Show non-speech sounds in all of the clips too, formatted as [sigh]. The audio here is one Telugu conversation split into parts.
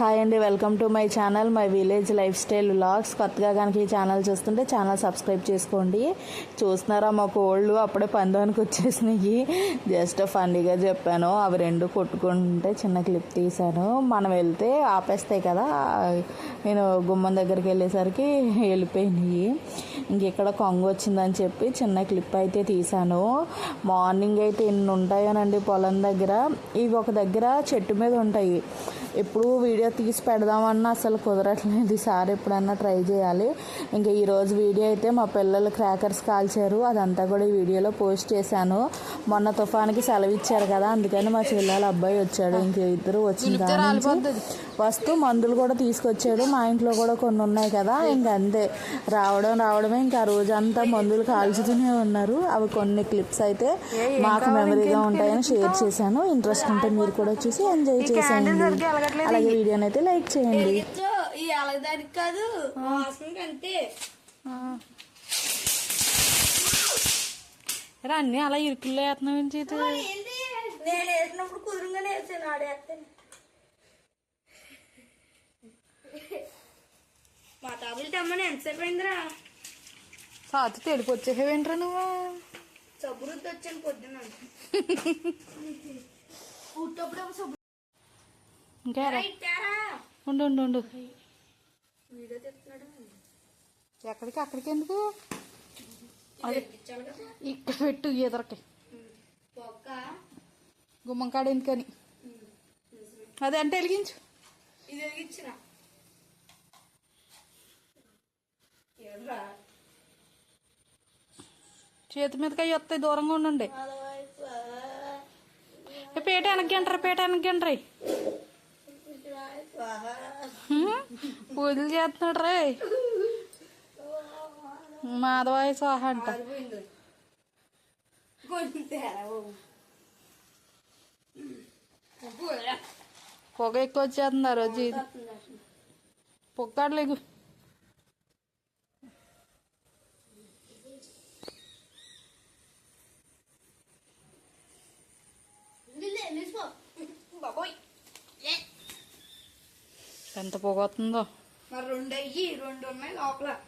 హాయ్ అండి welcome to my channel my village life style vlogs. కొత్తగా కనుక ఈ ఛానల్ చూస్తుంటే ఛానల్ సబ్స్క్రైబ్ చేసుకోండి. చూస్తున్నారా మా కోళ్ళు అప్పుడే పందానికి వచ్చేసినాయి. జస్ట్ ఫన్నీగా చెప్పాను అవి రెండు కొట్టుకుంటే చిన్న క్లిప్ తీశాను. మనం వెళ్తే ఆపేస్తాయి కదా నేను గుమ్మం దగ్గరికి వెళ్ళేసరికి వెళ్ళిపోయినాయి. ఇంకెక్కడ కొంగు వచ్చిందని చెప్పి చిన్న క్లిప్ అయితే తీశాను. మార్నింగ్ అయితే ఎన్ని ఉంటాయోనండి పొలం దగ్గర? ఇవి ఒక దగ్గర చెట్టు మీద ఉంటాయి. ఎప్పుడు వీడియో తీసి పెడదామన్నా అసలు కుదరట్లేదు. ఈసారి ఎప్పుడన్నా ట్రై చేయాలి. ఇంకా ఈరోజు వీడియో అయితే మా పిల్లలు క్రాకర్స్ కాల్చారు. అదంతా కూడా ఈ వీడియోలో పోస్ట్ చేశాను. మొన్న తుఫానికి సెలవు ఇచ్చారు కదా అందుకని మా చెల్లెల అబ్బాయి వచ్చాడు. ఇంక ఇద్దరు వచ్చిన వస్తూ మందులు కూడా తీసుకొచ్చాడు. మా ఇంట్లో కూడా కొన్ని ఉన్నాయి కదా ఇంకా అంతే. రావడం రావడమే ఇంకా ఆ రోజంతా మందులు కాల్చుతూనే ఉన్నారు. అవి కొన్ని క్లిప్స్ అయితే మాకు మెమరీగా ఉంటాయని షేర్ చేశాను. ఇంట్రెస్ట్ ఉంటే మీరు కూడా చూసి ఎంజాయ్ చేసేయండి. అలాగే వీడియోని అయితే లైక్ చేయండి. ఈ అలగదానికి కాదు. అంతే రా అన్నీ అలా ఇరుకుల్లో వేస్తున్నావు ఏంటి చేతి? నేను వేసినప్పుడు కుదురుగానే వేసాను ఆడేస్తాను మా తాతలు తెమ్మని ఎంతసేపు అయిందిరా? సాతి తెలుపు వచ్చేసేవేంట్రా నువ్వు? సబ్బు రుద్ది వచ్చాను పొద్దున పుట్టప్పుడు [laughs] సబ్బు ఇంకా ఉండు ఉండు ఉండు. ఎక్కడికి? అక్కడికి ఎందుకు? అది ఇక్కడ పెట్టు ఎదరకి. పొక్క గుమ్మం కాడ ఎందుకని? అదే అంటే వెలిగించు. చేతి మీదకి అవి వస్తాయి దూరంగా ఉండండి. పేట వెనక్కి అంటారు పేట వెనక్కి అంటారు పూజలు చేస్తున్నాడు రే మాధవాయి స్వాహ అంట. పొగ ఎక్కువ వచ్చేస్తుంది ఆ రోజు ఇది పొక్కడలేదు ఎంత పొగ వస్తుందో మరి రెండు అయ్యి రెండు ఉన్నాయి లోపల.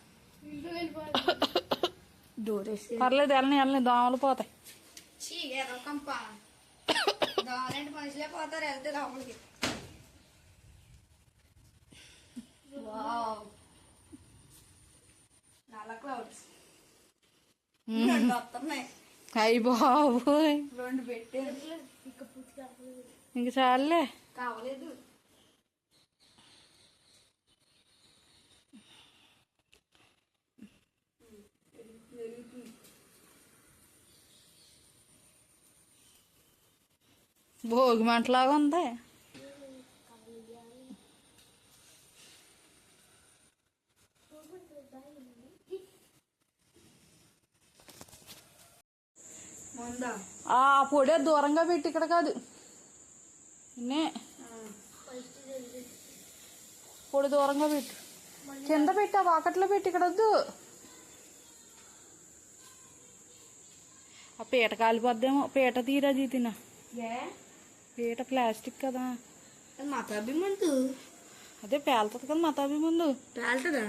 డోరేసి పర్లేదు వెళ్ళని వెళ్ళని దోమలు పోతాయి. చీ ఎర్రకంప దానంటే మనుషులే పోతారు వెళ్తే లోపలికి. వావ్. నల్ల క్లౌడ్స్ రెండు వస్తున్నాయి. అయ్యి బాబోయ్. రెండు పెట్టారు. ఇంక చాలులే కావలేదు. భోగి మంటలాగా ఉంది ఆ పొడే దూరంగా పెట్టి ఇక్కడ కాదు. నే పొడి దూరంగా పెట్టు. కింద పెట్టి ఆ వాకట్లో పెట్టి ఇక్కడ వద్దు. ఆ పీట కాలిపోద్దేమో. పీట తీరా జీతిన ఏ? పీట ప్లాస్టిక్ కదా. మతాబి ముందు అదే పేలుతుంది కదా మతాబి ముందు పేలుతుందా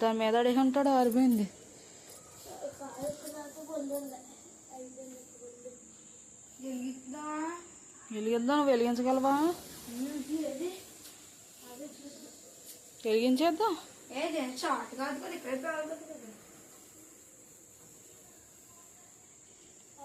దాని మీద అడిగి ఉంటాడు ఆరిపోయింది. వెలిగిద్దా? వెలిగించగలవా? వెలిగించేద్దాం ఏది షార్ట్ కాదు కదా ఇక్కడ పేలుతుంది కదా అయ్యి ఎండకేమో జరగట్లేదు అయినా మా పాత మంది ఉమ్, ఇప్పుడు అది ఉంది అది కొత్త మంది ఎలా చూపించింది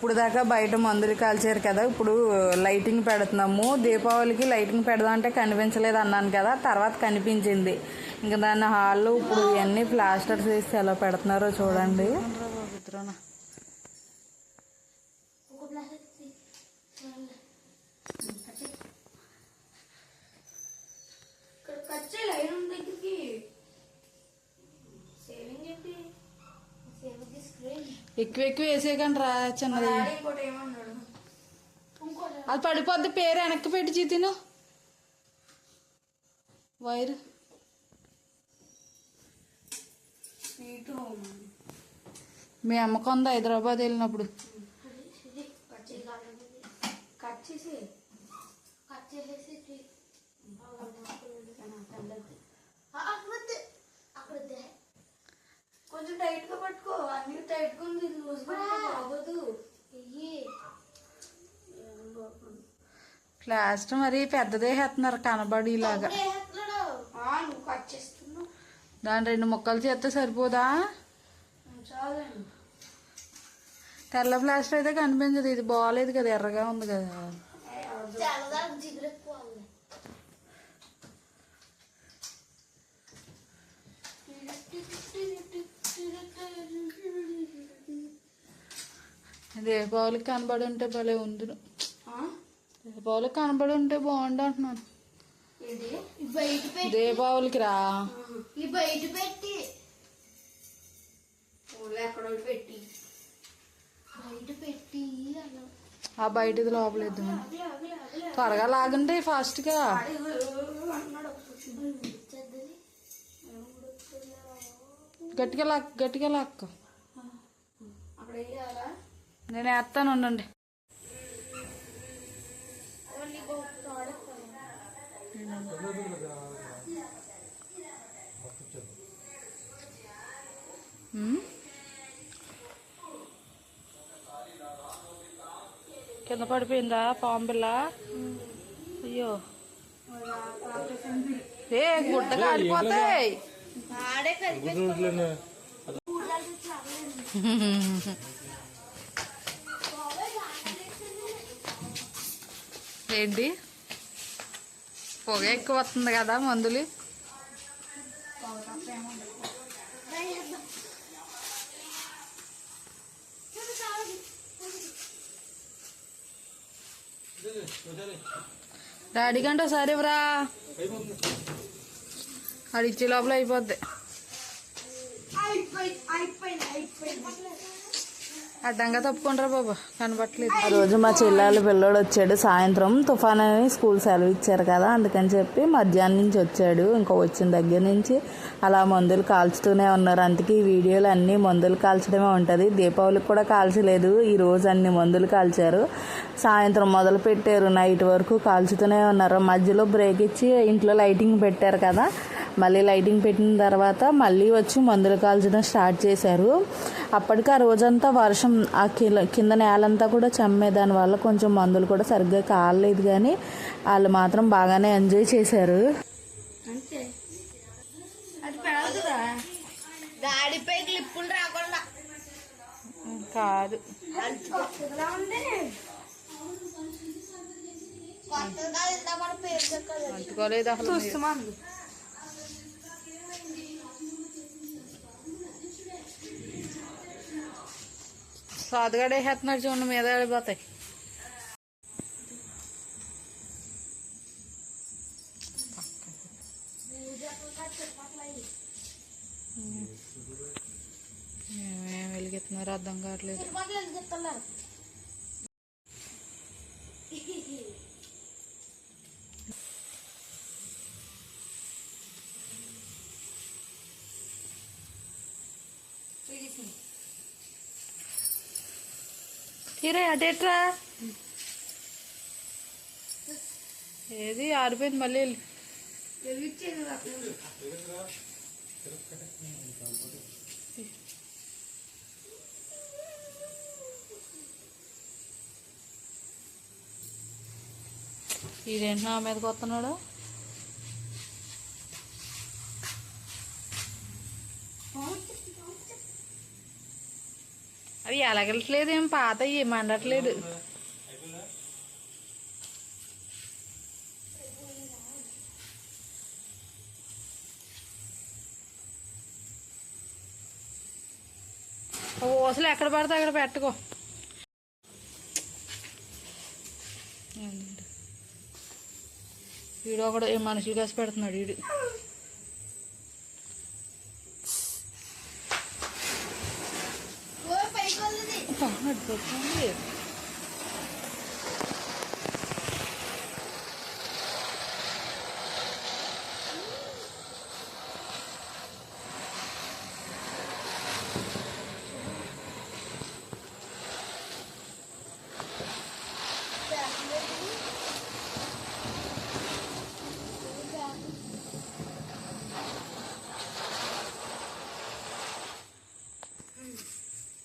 ఇప్పుడు దాకా బయట మందులు కాల్చారు కదా ఇప్పుడు లైటింగ్ పెడుతున్నాము. దీపావళికి లైటింగ్ పెడదాం అంటే కనిపించలేదు అన్నాను కదా తర్వాత కనిపించింది. ఇంకా దాని హాల్లో ఇప్పుడు ఇవన్నీ ప్లాస్టర్స్ వేసి ఎలా పెడుతున్నారో చూడండి. ఎక్కువ ఎక్కువ వేసేయకండి రా చిన్నది. అది పడిపోద్ది పేరు వెనక్కి పెట్టి చీతిను. వైర్. మీ అమ్మ కొంద హైదరాబాద్ వెళ్ళినప్పుడు కట్ చేసి కట్ చేసి కట్ చేసేసి కొంచెం టైట్గా పట్టుకో. అన్ని టైట్గా ఉంది. లూజ్ అవ్వదు ప్లాస్టర్ మరి పెద్దదే వేస్తున్నారు కట్ చేస్తున్నావు. దాని రెండు ముక్కలు చేస్తే సరిపోదా? తెల్ల ప్లాస్టర్ అయితే కనిపించదు. ఇది బాగాలేదు కదా ఎర్రగా ఉంది కదా. దీపావళికి కనబడి ఉంటే భలే ఉందిను దీపావళికి కనబడి ఉంటే బాగుండు అంటున్నాను. దీపావళికి రా. బయట పెట్టి. ఊళ్ళో ఎక్కడో పెట్టి. బయట పెట్టి అలా. ఆ బయటది లోపలేదు త్వరగా లాగండి ఫాస్ట్గా. గట్టిగా లాక్ గట్టిగా లాక్క నేను వేస్తాను ఉండండి. ఉమ్. కింద పడిపోయిందా పాము పిల్ల అయ్యో. ఏ గుడ్డ కాలిపోతాయి [laughs] ఆడే కలిపి ఏంటి? పొగ ఎక్కువ వస్తుంది కదా మందులు? డాడీ కంటే ఒకసారి ఇవ్వరా? అడిచ్చే లోపల అయిపోద్ది. అయిపోయింది అయిపోయింది అయిపోయింది. అడ్డంగా తప్పుకుంటారా బాబా. కనబట్టలేదు ఆ రోజు మా చెల్లెలు పిల్లోడు వచ్చాడు సాయంత్రం. తుఫాన్ అని స్కూల్ సెలవు ఇచ్చారు కదా అందుకని చెప్పి మధ్యాహ్నం నుంచి వచ్చాడు. ఇంకా వచ్చిన దగ్గర నుంచి అలా మందులు కాల్చుతూనే ఉన్నారు. అందుకే ఈ వీడియోలు అన్నీ మందులు కాల్చడమే ఉంటుంది. దీపావళికి కూడా కాల్చలేదు. ఈ రోజు అన్ని మందులు కాల్చారు. సాయంత్రం మొదలు పెట్టారు. నైట్ వరకు కాల్చుతూనే ఉన్నారు. మధ్యలో బ్రేక్ ఇచ్చి ఇంట్లో లైటింగ్ పెట్టారు కదా మళ్ళీ లైటింగ్ పెట్టిన తర్వాత మళ్ళీ వచ్చి మందులు కాల్చడం స్టార్ట్ చేశారు. అప్పటికి ఆ రోజంతా వర్షం ఆ కింద నేలంతా కూడా చమ్మే దాని వల్ల కొంచెం మందులు కూడా సరిగ్గా కాలేదు కానీ వాళ్ళు మాత్రం బాగానే ఎంజాయ్ చేశారు. కాదు. అంటుకోలేదు అసలు సాదుగాడే వేస్తున్నాడు చూడండి మీద పడిపోతాయి ఏమేం వెలిగిస్తున్నారు అర్థం కావట్లేదు. తిరుపతిలో అదేట్రా? అటేట్రా ఏది? ఆరిపోయింది మళ్ళీ. ఇదేంటి నా మీదకి వస్తున్నాడు? అవి ఎలగట్లేదు ఏం పాత ఏం మండట్లేదు ఓసలు ఎక్కడ పడితే అక్కడ పెట్టుకో. వీడు ఒకడు మనుషులు కాసి పెడుతున్నాడు వీడు 看这个攻略。